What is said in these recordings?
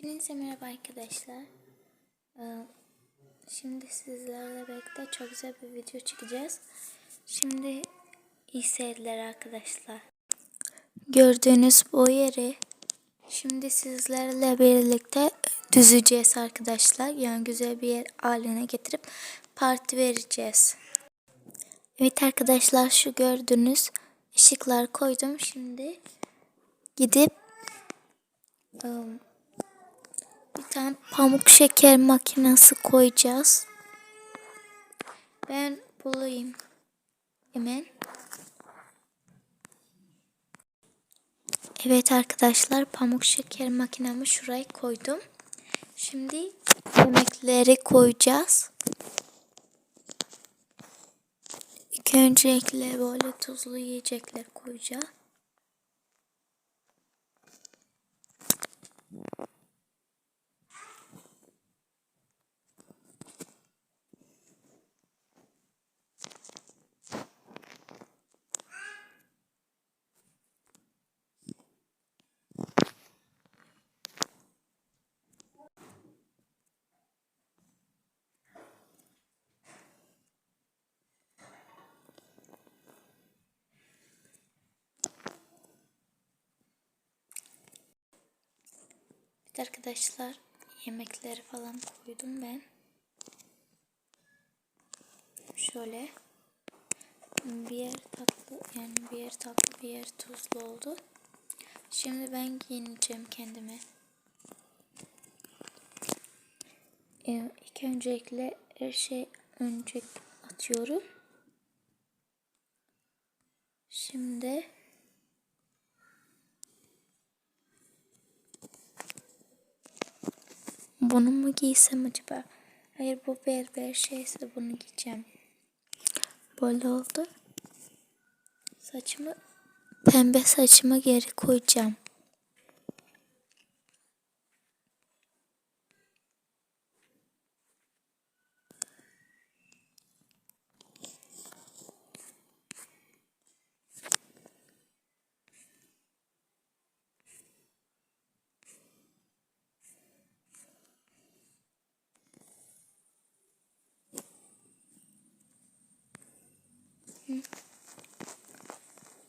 Hepinize merhaba arkadaşlar. Ee, Şimdi sizlerle birlikte çok güzel bir video çekeceğiz. Şimdi iyi seyirler arkadaşlar. Gördüğünüz bu yeri şimdi sizlerle birlikte düzeceğiz arkadaşlar. Yani güzel bir yer haline getirip parti vereceğiz. Evet arkadaşlar şu gördüğünüz ışıklar koydum. Şimdi gidip ım, bir tane pamuk şeker makinesi koyacağız. Ben bulayım. Hemen. Evet arkadaşlar pamuk şeker makinamı şuraya koydum. Şimdi yemekleri koyacağız. İlk öncelikle böyle tuzlu yiyecekler koyacağız. Evet arkadaşlar yemekleri falan koydum ben. Şöyle bir yer tatlı yani bir yer tatlı bir yer tuzlu oldu. Şimdi ben giyineceğim kendime. Ee, ilk öncelikle her şey önce atıyorum. Şimdi Bunu mu giysem acaba? Hayır bu berber şeyse bunu giyeceğim. Böyle oldu. Saçımı pembe saçımı geri koyacağım.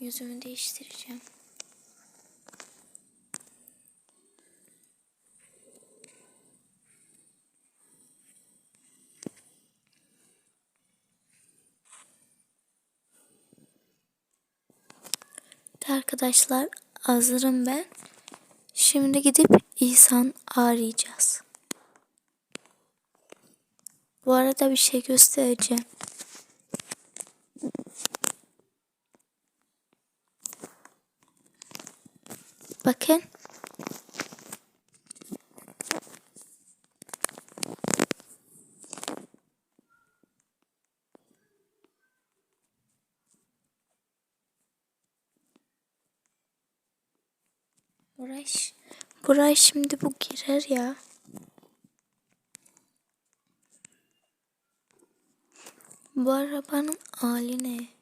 Yüzümü değiştireceğim. Arkadaşlar hazırım ben. Şimdi gidip İhsan arayacağız. Bu arada bir şey göstereceğim. Bakın. Buraya, buraya şimdi bu girer ya. Bu arabanın hali ne?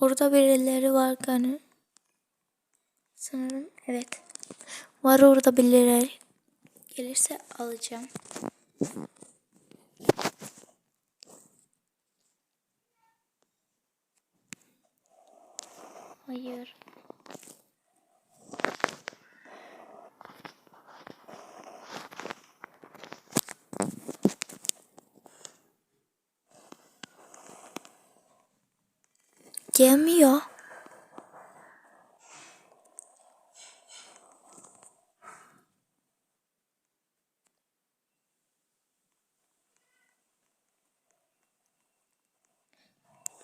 Orada birileri var gani. Sanırım evet. Var orada birileri. Gelirse alacağım. Hayır. Gelmiyor.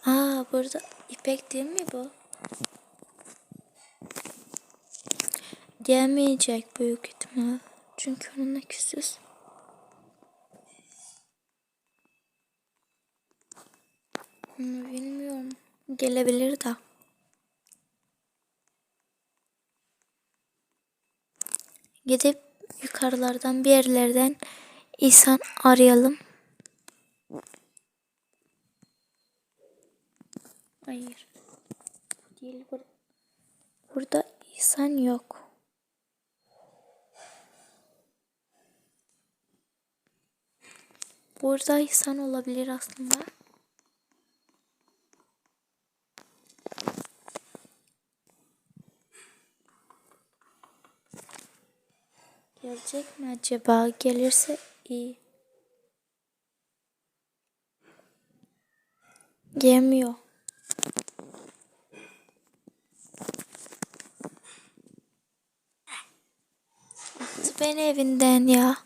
Aa burada ipek değil mi bu? Gelmeyecek büyük ihtimal. Çünkü onunla küsüz. Onu bilmiyorum. Gelebilir de. Gidip yukarılardan bir yerlerden İhsan arayalım. Hayır. Değil bur Burada insan yok. Burada insan olabilir aslında. Gelecek mi acaba? Gelirse iyi. Gelmiyor. Attı beni evinden ya.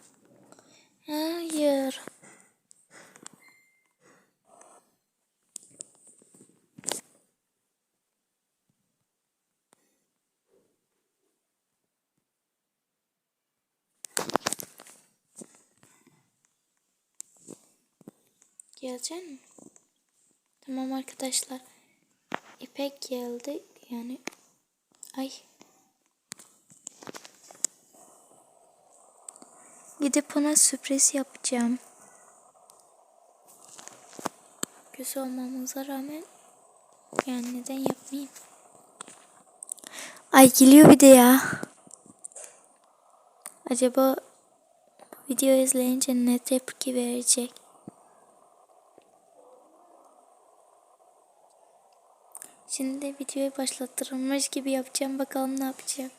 Hayır. Gelecek mi? Tamam arkadaşlar. İpek geldi. Yani ay. Gidip ona sürpriz yapacağım. Güzel olmamıza rağmen yani neden yapmayayım? Ay geliyor bir de ya. Acaba video izleyince ne tepki verecek? Şimdi de videoyu başlattırılmış gibi yapacağım. Bakalım ne yapacak.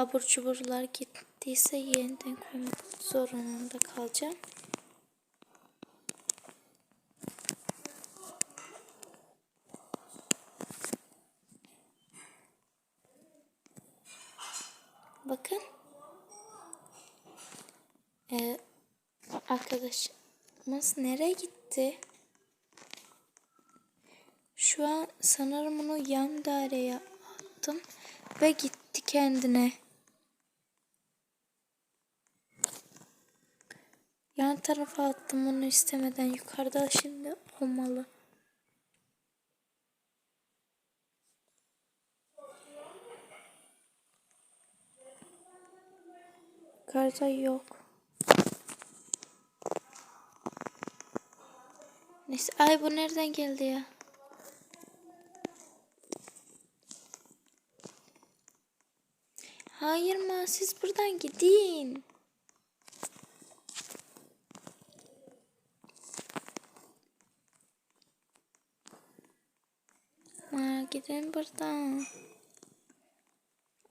Abur cuburlar gittiyse yeniden koymak zorunda kalacağım. Bakın. Ee, arkadaşımız nereye gitti? Şu an sanırım onu yan daireye attım ve gitti kendine. Yan tarafa attım onu istemeden yukarıda şimdi olmalı. Yukarıda yok. Neyse ay bu nereden geldi ya? Hayır ma siz buradan gidin. Ma gidin buradan.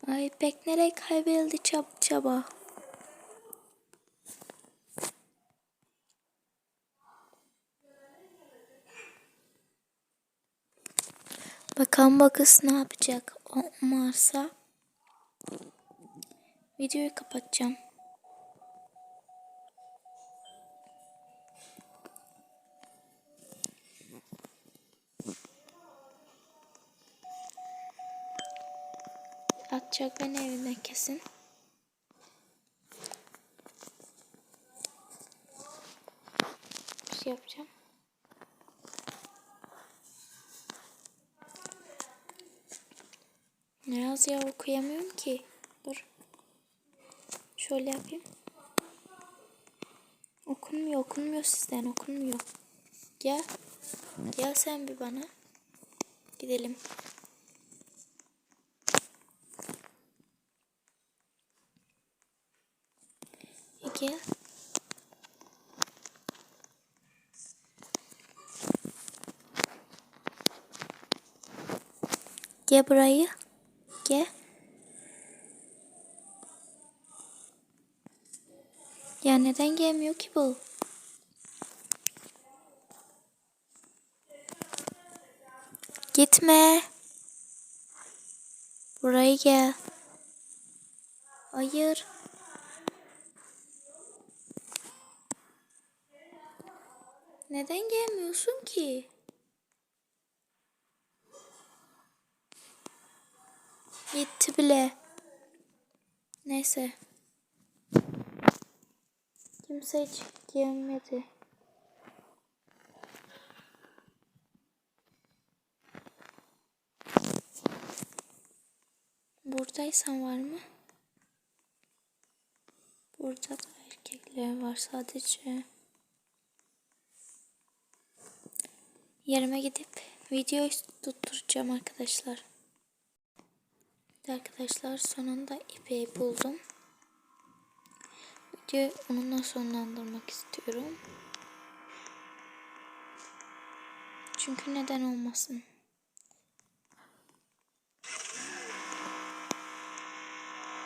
Ay pek nereye kayboldu çab çaba. Bakalım bakız ne yapacak. Olmazsa videoyu kapatacağım. Atacak beni evinden kesin. Bir şey yapacağım. Ne yaz ya okuyamıyorum ki. Dur. Şöyle yapayım. Okunmuyor, okunmuyor sizden, okunmuyor. Gel. Gel sen bir bana. Gidelim. Gel. Gel burayı. Gel. Ya neden gelmiyor ki bu? Gitme. Buraya gel. Hayır. Neden gelmiyorsun ki? Gitti bile. Neyse. Kimse hiç gelmedi. Buradaysan var mı? Burada da erkekler var sadece. Yerime gidip videoyu tutturacağım arkadaşlar. Arkadaşlar sonunda ipeyi buldum. Videoyu onunla sonlandırmak istiyorum. Çünkü neden olmasın?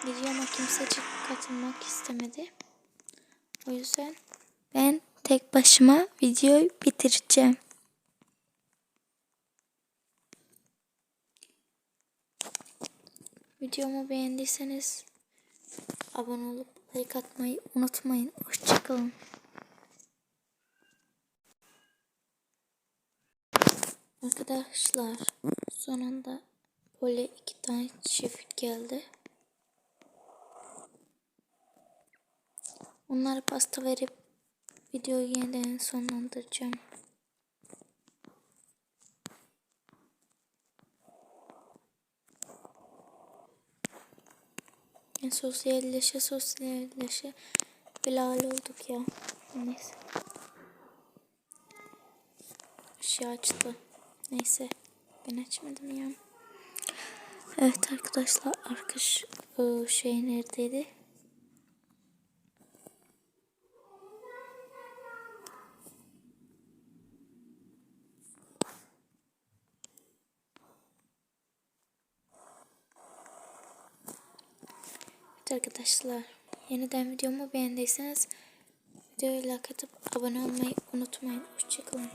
Videoma kimsecik katılmak istemedi. O yüzden ben tek başıma videoyu bitireceğim. Videomu beğendiyseniz abone olup like atmayı unutmayın. Hoşçakalın. Arkadaşlar sonunda böyle iki tane çift geldi. Onlara pasta verip videoyu yeniden sonlandıracağım. Yani sosyalleşe sosyalleşe belal olduk ya. Neyse. Işığı açtı. Neyse. Ben açmadım ya. Evet arkadaşlar arkadaş ıı, şey neredeydi? Evet arkadaşlar yeniden videomu beğendiyseniz videoyu like atıp abone olmayı unutmayın. Hoşçakalın.